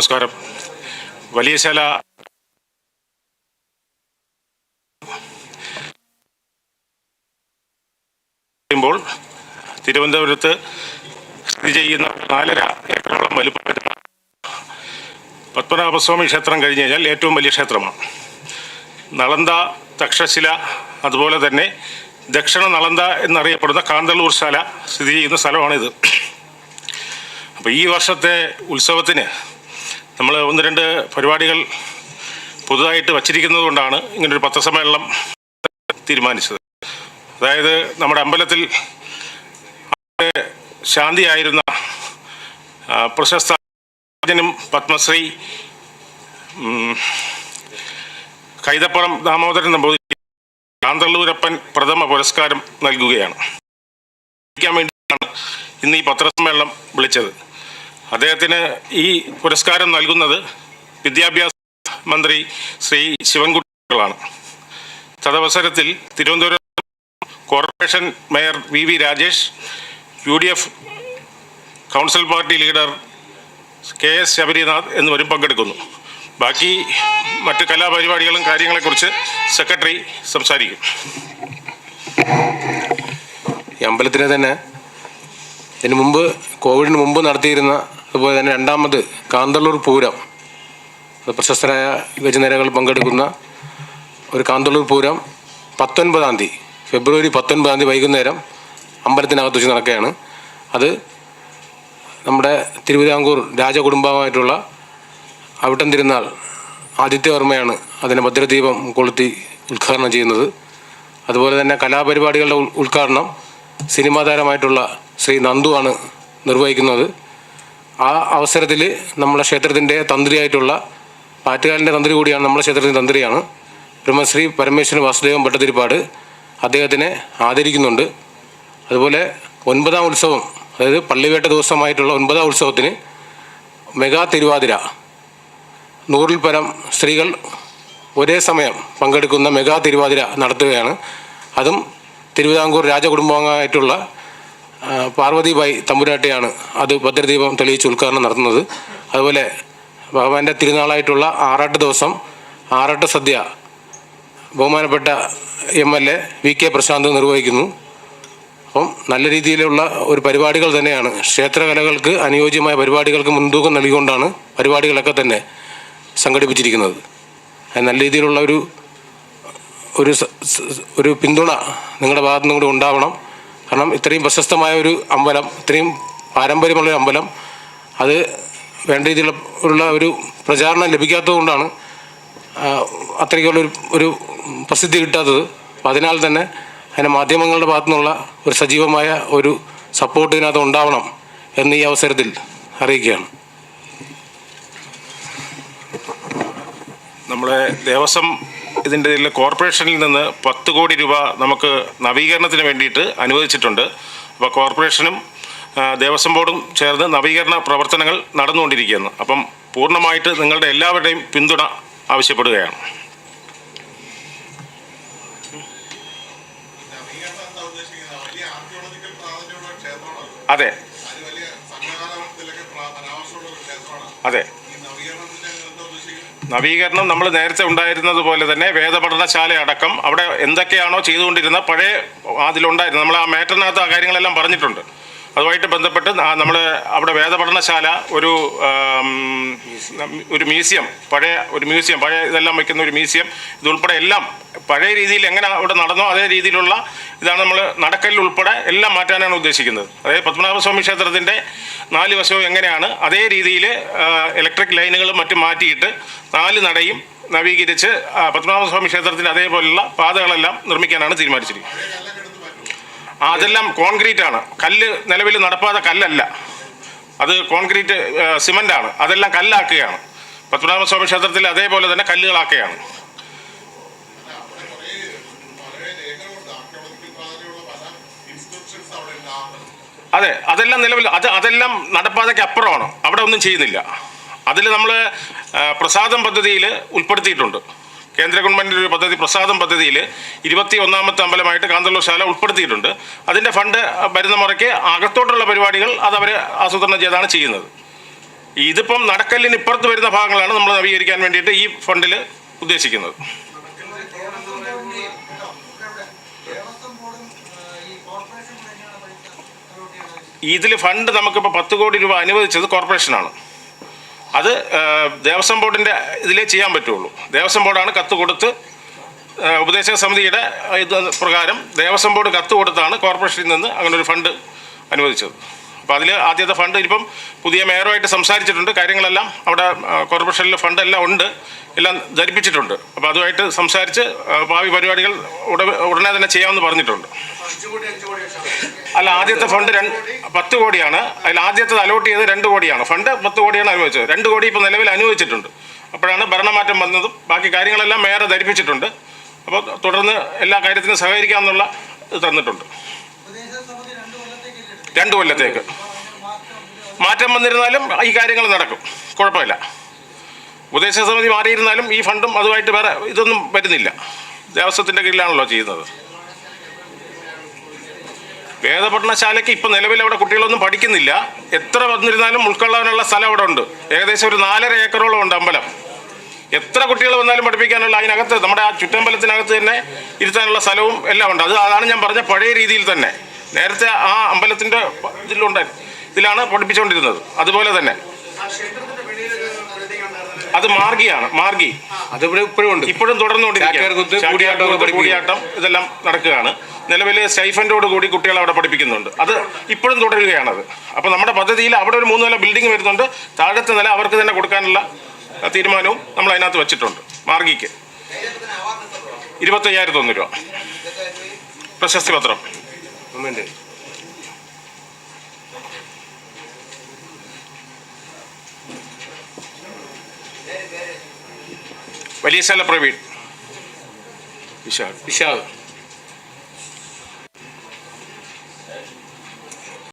നമസ്കാരം. വലിയശാല മ്പോൾ തിരുവനന്തപുരത്ത് സ്ഥിതി ചെയ്യുന്ന നാലര ഏക്കറോളം വലുപ്പം പത്മനാഭസ്വാമി ക്ഷേത്രം കഴിഞ്ഞ് കഴിഞ്ഞാൽ ഏറ്റവും വലിയ ക്ഷേത്രമാണ്. നളന്ത തക്ഷശില അതുപോലെ തന്നെ ദക്ഷിണ നളന്ത എന്നറിയപ്പെടുന്ന കാന്തളൂർ ശാല സ്ഥിതി ചെയ്യുന്ന സ്ഥലമാണിത്. അപ്പോൾ ഈ വർഷത്തെ ഉത്സവത്തിന് നമ്മൾ ഒന്ന് രണ്ട് പരിപാടികൾ പുതുതായിട്ട് വച്ചിരിക്കുന്നത് കൊണ്ടാണ് ഇങ്ങനൊരു പത്രസമ്മേളനം തീരുമാനിച്ചത്. അതായത് നമ്മുടെ അമ്പലത്തിൽ ശാന്തിയായിരുന്ന പ്രശസ്ത പത്മശ്രീ കൈതപ്പുറം ദാമോദരൻ നമ്പൂതിരി കാന്തള്ളൂരപ്പൻ പ്രഥമ പുരസ്കാരം നൽകുകയാണ്. വേണ്ടിയാണ് ഇന്ന് ഈ പത്രസമ്മേളനം വിളിച്ചത്. അദ്ദേഹത്തിന് ഈ പുരസ്കാരം നൽകുന്നത് വിദ്യാഭ്യാസ മന്ത്രി ശ്രീ ശിവൻകുട്ടികളാണ് തദവസരത്തിൽ Thiruvananthapuram corporation mayor V V Rajesh U D F council party leader K S Sabarinath എന്നിവരും പങ്കെടുക്കുന്നു. ബാക്കി മറ്റ് കലാപരിപാടികളും കാര്യങ്ങളെക്കുറിച്ച് സെക്രട്ടറി സംസാരിക്കും. ഈ അമ്പലത്തിനെ തന്നെ ഇതിനു മുമ്പ് കോവിഡിന് മുമ്പ് നടത്തിയിരുന്ന അതുപോലെ തന്നെ രണ്ടാമത് കാന്തള്ളൂർ പൂരം. പ്രശസ്തരായ ഗജനിരകൾ പങ്കെടുക്കുന്ന ഒരു കാന്തള്ളൂർ പൂരം പത്തൊൻപതാം തീയതി ഫെബ്രുവരി പത്തൊൻപതാം തീയതി വൈകുന്നേരം അമ്പലത്തിനകത്ത് വെച്ച് നടക്കുകയാണ്. അത് നമ്മുടെ തിരുവിതാംകൂർ രാജകുടുംബമായിട്ടുള്ള അവിട്ടം തിരുനാൾ ആദിത്യവർമ്മയാണ് അതിന് ഭദ്രദീപം കൊളുത്തി ഉദ്ഘാടനം ചെയ്യുന്നത്. അതുപോലെ തന്നെ കലാപരിപാടികളുടെ ഉദ്ഘാടനം സിനിമാ താരമായിട്ടുള്ള ശ്രീ നന്ദു ആണ് നിർവഹിക്കുന്നത്. ആ അവസരത്തിൽ നമ്മളെ ക്ഷേത്രത്തിന്റെ തന്ത്രിയായിട്ടുള്ള പാറ്റുകാലിന്റെ തന്ത്രി കൂടിയാണ് നമ്മുടെ ക്ഷേത്രത്തിന്റെ തന്ത്രിയാണ്. ബ്രഹ്മശ്രീ പരമേശ്വരൻ വാസുദേവൻ ഭട്ടതിരിപ്പാട് അദ്ദേഹത്തിനെ ആദരിക്കുന്നുണ്ട്. അതുപോലെ ഒൻപതാം ഉത്സവം അതായത് പള്ളിവേട്ട ദിവസമായിട്ടുള്ള ഒൻപതാം ഉത്സവത്തിന് മെഗാ തിരുവാതിര. നൂറിൽ പരം സ്ത്രീകൾ ഒരേ സമയം പങ്കെടുക്കുന്ന മെഗാ തിരുവാതിര നടത്തുകയാണ്. അതും തിരുവിതാംകൂർ രാജകുടുംബാംഗമായിട്ടുള്ള ആ, പാർവതിബായി തമ്പുരാട്ടിയാണ് അത് ഭദ്രദീപം തെളിയിച്ച് ഉദ്ഘാടനം നടത്തുന്നത്. അതുപോലെ ഭഗവാന്റെ തിരുനാളായിട്ടുള്ള ആറാട്ട് ദിവസം ആറാട്ട് സദ്യ ബഹുമാനപ്പെട്ട M L A V K Prasanth നിർവഹിക്കുന്നു. അപ്പം നല്ല രീതിയിലുള്ള ഒരു പരിപാടികൾ തന്നെയാണ്. ക്ഷേത്രകലകൾക്ക് അനുയോജ്യമായ പരിപാടികൾക്ക് മുൻതൂക്കം നൽകിക്കൊണ്ടാണ് പരിപാടികളൊക്കെ തന്നെ സംഘടിപ്പിച്ചിരിക്കുന്നത്. നല്ല രീതിയിലുള്ള ഒരു ഒരു ഒരു പിന്തുണ നിങ്ങളുടെ ഭാഗത്തുനിന്നും കൂടി ഉണ്ടാവണം. കാരണം ഇത്രയും പ്രശസ്തമായ ഒരു അമ്പലം ഇത്രയും പാരമ്പര്യമുള്ള ഒരു അമ്പലം അത് വേണ്ട രീതിയിലുള്ള ഒരു പ്രചാരണം ലഭിക്കാത്തത് കൊണ്ടാണ് അത്രയ്ക്കുള്ളൊരു അത്രയ്ക്കുള്ള ഒരു ഒരു പ്രസിദ്ധി കിട്ടാത്തത്. അപ്പം അതിനാൽ തന്നെ അതിന് മാധ്യമങ്ങളുടെ ഭാഗത്തു നിന്നുള്ള ഒരു സജീവമായ ഒരു സപ്പോർട്ട് ഇതിനകത്ത് ഉണ്ടാവണം എന്ന് ഈ അവസരത്തിൽ അറിയിക്കുകയാണ്. നമ്മുടെ ദേവസ്വം ഇതിന്റെ ഇതിൽ കോർപ്പറേഷനിൽ നിന്ന് പത്ത് കോടി രൂപ നമുക്ക് നവീകരണത്തിന് വേണ്ടിയിട്ട് അനുവദിച്ചിട്ടുണ്ട്. അപ്പോൾ കോർപ്പറേഷനും ദേവസ്വം ബോർഡും ചേർന്ന് നവീകരണ പ്രവർത്തനങ്ങൾ നടന്നുകൊണ്ടിരിക്കുകയാണ്. അപ്പം പൂർണമായിട്ട് നിങ്ങളുടെ എല്ലാവരുടെയും പിന്തുണ ആവശ്യപ്പെടുകയാണ്. അതെ. അത്. നവീകരണം നമ്മൾ നേരത്തെ ഉണ്ടായിരുന്നത് പോലെ തന്നെ വേദപഠനശാല അടക്കം അവിടെ എന്തൊക്കെയാണോ ചെയ്തുകൊണ്ടിരുന്ന പഴയ അതിലുണ്ടായിരുന്നു നമ്മൾ ആ മേറ്ററിനകത്ത് ആ കാര്യങ്ങളെല്ലാം പറഞ്ഞിട്ടുണ്ട്. അതുമായിട്ട് ബന്ധപ്പെട്ട് നമ്മൾ അവിടെ വേദപഠനശാല ഒരു ഒരു മ്യൂസിയം പഴയ ഒരു മ്യൂസിയം പഴയ ഇതെല്ലാം വയ്ക്കുന്ന ഒരു മ്യൂസിയം ഇതുൾപ്പെടെ എല്ലാം പഴയ രീതിയിൽ എങ്ങനെ അവിടെ നടന്നോ അതേ രീതിയിലുള്ള ഇതാണ് നമ്മൾ നടക്കലിൽ ഉൾപ്പെടെ എല്ലാം മാറ്റാനാണ് ഉദ്ദേശിക്കുന്നത്. അതായത് പത്മനാഭസ്വാമി ക്ഷേത്രത്തിന്റെ നാല് വശവും എങ്ങനെയാണ് അതേ രീതിയിൽ ഇലക്ട്രിക് ലൈനുകളും മറ്റും മാറ്റിയിട്ട് നാല് നടയും നവീകരിച്ച് പത്മനാഭസ്വാമി ക്ഷേത്രത്തിന്റെ അതേപോലുള്ള പാതകളെല്ലാം നിർമ്മിക്കാനാണ് തീരുമാനിച്ചിരിക്കുന്നത് പഴയ കല്ലൊക്കെ എടുത്ത് മാറ്റുമോ? ആ, അതെല്ലാം കോൺക്രീറ്റ് ആണ് കല്ല് നിലവിൽ നടപ്പാത കല്ലല്ല. അത് കോൺക്രീറ്റ് സിമന്റ് ആണ് അതെല്ലാം കല്ലാക്കുകയാണ്. പത്മനാഭസ്വാമി ക്ഷേത്രത്തിൽ അതേപോലെ തന്നെ കല്ലുകളാക്കുകയാണ്. അതെ അതെല്ലാം നിലവിൽ അത് അതെല്ലാം നടപ്പാതയ്ക്ക് അപ്പുറമാണ്. അവിടെ ഒന്നും ചെയ്യുന്നില്ല. അതിൽ നമ്മൾ പ്രസാദം പദ്ധതിയിൽ ഉൾപ്പെടുത്തിയിട്ടുണ്ട്. കേന്ദ്ര ഗവൺമെന്റിന്റെ ഒരു പദ്ധതി പ്രസാദം പദ്ധതിയിൽ ഇരുപത്തി ഒന്നാമത്തെ അമ്പലമായിട്ട് കാന്തല്ലൂർ ശാല ഉൾപ്പെടുത്തിയിട്ടുണ്ട്. അതിന്റെ ഫണ്ട് വരുന്ന മുറയ്ക്ക് അകത്തോട്ടുള്ള പരിപാടികൾ അത് അവർ ആസൂത്രണം ചെയ്താണ് ചെയ്യുന്നത്. ഇതിപ്പം നടക്കല്ലിന് ഇപ്പുറത്ത് വരുന്ന ഭാഗങ്ങളാണ് നമ്മൾ നവീകരിക്കാൻ വേണ്ടിയിട്ട് ഈ ഫണ്ടിൽ ഉദ്ദേശിക്കുന്നത്? ഇതിൽ ഫണ്ട് നമുക്കിപ്പോൾ പത്ത് കോടി രൂപ അനുവദിച്ചത് കോർപ്പറേഷനാണ്. അത് ദേവസ്വം ബോർഡിന്റെ ഇതിലേ ചെയ്യാൻ പറ്റുള്ളൂ. ദേവസ്വം ബോർഡാണ് കത്ത് കൊടുത്ത് ഉപദേശക സമിതിയുടെ ഇത് പ്രകാരം ദേവസ്വം ബോർഡ് കത്ത് കൊടുത്താണ് കോർപ്പറേഷനിൽ നിന്ന് അങ്ങനെ ഒരു ഫണ്ട് അനുവദിച്ചത്. അപ്പോൾ അതിൽ ആദ്യത്തെ ഫണ്ട് ഇപ്പം പുതിയ മേയറുമായിട്ട് സംസാരിച്ചിട്ടുണ്ട്. കാര്യങ്ങളെല്ലാം അവിടെ കോർപ്പറേഷനിൽ ഫണ്ട് എല്ലാം ഉണ്ട്. എല്ലാം ധരിപ്പിച്ചിട്ടുണ്ട്. അപ്പോൾ അതുമായിട്ട് സംസാരിച്ച് ഭാവി പരിപാടികൾ ഉട- ഉടനെ തന്നെ ചെയ്യാമെന്ന് പറഞ്ഞിട്ടുണ്ട്. അല്ല ആദ്യത്തെ ഫണ്ട് രണ്ട് പത്ത് കോടിയാണ്. അതിൽ ആദ്യത്തെ അലോട്ട് ചെയ്തത് രണ്ട് കോടിയാണ്. ഫണ്ട് പത്ത് കോടിയാണ് അനുവദിച്ചത്. രണ്ട് കോടി ഇപ്പോൾ നിലവിൽ അനുവദിച്ചിട്ടുണ്ട്. അപ്പോഴാണ് ഭരണമാറ്റം വന്നതും. ബാക്കി കാര്യങ്ങളെല്ലാം മേയറെ ധരിപ്പിച്ചിട്ടുണ്ട്. അപ്പോൾ തുടർന്ന് എല്ലാ കാര്യത്തിനും സഹകരിക്കാമെന്നുള്ള ഇത് തന്നിട്ടുണ്ട് ഉപദേശ സമിതി രണ്ട് കൊല്ലത്തേക്കല്ലേ എടുത്തത്? രണ്ട് കൊല്ലത്തേക്ക്. മാറ്റം വന്നിരുന്നാലും ഈ കാര്യങ്ങൾ നടക്കും. കുഴപ്പമില്ല. ഉപദേശ സമിതി മാറിയിരുന്നാലും ഈ ഫണ്ടും അതുമായിട്ട് വേറെ ഇതൊന്നും വരുന്നില്ല. ദേവസ്വത്തിന്റെ കീഴിലാണല്ലോ ചെയ്യുന്നത്. വേദപഠനശാലയ്ക്ക് ഇപ്പം നിലവിൽ അവിടെ കുട്ടികളൊന്നും പഠിക്കുന്നില്ല. എത്ര വന്നിരുന്നാലും ഉൾക്കൊള്ളാനുള്ള സ്ഥലം അവിടെ ഉണ്ട്. ഏകദേശം ഒരു നാലര ഏക്കറോളം ഉണ്ട് അമ്പലം. എത്ര കുട്ടികൾ വന്നാലും പഠിപ്പിക്കാനുള്ള അതിനകത്ത് നമ്മുടെ ആ ചുറ്റമ്പലത്തിനകത്ത് തന്നെ ഇരുത്താനുള്ള സ്ഥലവും എല്ലാം ഉണ്ട്. അത് അതാണ് ഞാൻ പറഞ്ഞ പഴയ രീതിയിൽ തന്നെ. നേരത്തെ ആ അമ്പലത്തിന്റെ ഇതിലുണ്ടായിരുന്നു. ഇതിലാണ് പഠിപ്പിച്ചുകൊണ്ടിരുന്നത്. അതുപോലെ തന്നെ. അത് മാർഗിയാണ് മാർഗി. അതിവിടെ ഇപ്പോഴും ഉണ്ട്. ഇപ്പോഴും തുടർന്നുകൊണ്ടിരിക്കുകയാണ്. കൂടിയാട്ടം ഇതെല്ലാം നടക്കുകയാണ്. നിലവിൽ സ്റ്റൈഫൻഡോട് കൂടി കുട്ടികൾ അവിടെ പഠിപ്പിക്കുന്നുണ്ട്. അത് ഇപ്പോഴും തുടരുകയാണത്. അപ്പോൾ നമ്മുടെ പദ്ധതിയിൽ അവിടെ ഒരു മൂന്ന് നില ബിൽഡിംഗ് വരുന്നുണ്ട്. താഴത്തെ നില അവർക്ക് തന്നെ കൊടുക്കാനുള്ള തീരുമാനവും നമ്മൾ അതിനകത്ത് വെച്ചിട്ടുണ്ട്. മാർഗിക്ക്. ഇരുപത്തയ്യായിരത്തി രൂപ. പ്രശസ്തി പത്രം. ഗവൺമെന്റ് വലിയ സ്ഥല പ്രവീൺ വിശാൽ വിശാഖ്